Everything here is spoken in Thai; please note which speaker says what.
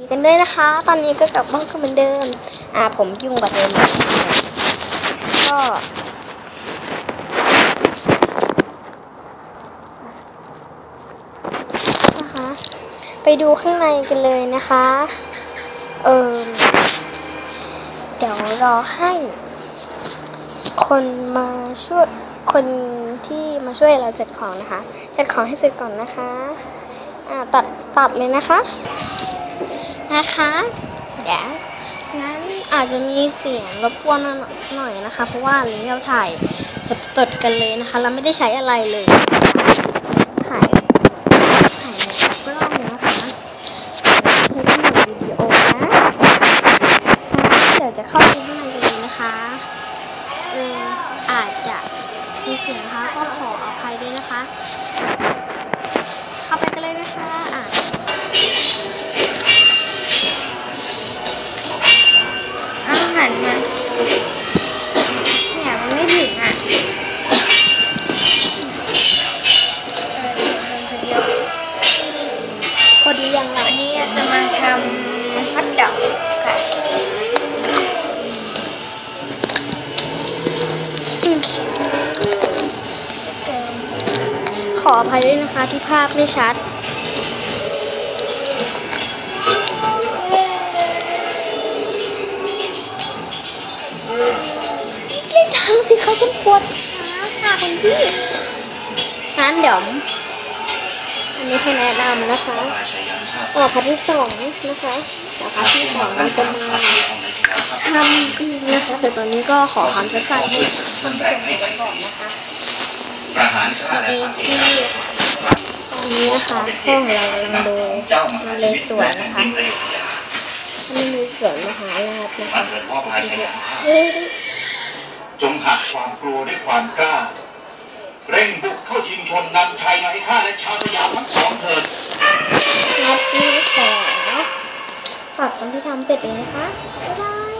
Speaker 1: ดีกันด้วยนะคะ ตอนนี้ก็กลับบ้านก็เหมือนเดิม อ่า ผมยุ่งกว่าเดิมกก็นะคะ ไปดูข้างในกันเลยนะคะ เออเดี๋ยวรอให้ คนมาช่วย คนที่มาช่วยเราจัดของนะคะ จัดของให้เสร็จก่อนนะคะ อ่า ตัดตัดเลยนะคะ นะคะ เดี๋ยวงั้นอาจจะมีเสียงรบกวนมาหน่อยนะคะ เพราะว่านี้เราถ่ายสดๆกันเลยนะคะ เราไม่ได้ใช้อะไรเลยถ่ายถ่ายในกล้องนะคะใช้เป็นหนึ่งวิดีโอนะเดี๋ยวจะเข้าไปข้างในกันเลยนะคะเอออาจจะมีเสียงนะคะก็ขออภัยด้วยนะคะ เข้าไปกันเลยนะคะ ยังเรา
Speaker 2: วันนี้จะมาทำฮัทดอกค่ะ
Speaker 1: ขออภัยด้วยนะคะที่ภาพไม่ชัดรีบทำสิคะฉันปวดขาค่ะคุณพี่งั้นเดี๋ยว อันนี้ให้แนะนำนะคะออกพาร์ทที่สองนะคะแต่พาร์ทที่สองเราจะมาทำจริงนะคะแต่ตอนนี้ก็ขอความจะใส่ให้านผู้ชมดูกันก่อนนะคะดี
Speaker 3: ที่
Speaker 1: ตอนนี้นะคะพ่องเรากำลังดู
Speaker 3: มา
Speaker 1: เล
Speaker 3: ชีวิต
Speaker 1: สวนนะคะ
Speaker 3: แผ่นนเลย
Speaker 1: ท่านมีสวนมหาราชนะคะ
Speaker 3: จงหักความกลัวด้วยความกล้าเร่งบุกเข้าชิงชนนำชัยมาให้ข้าและชาวสยามทั้งสองเถิด
Speaker 1: ที่สอนที่ทำเป็ดเลยนะคะ บ๊ายบาย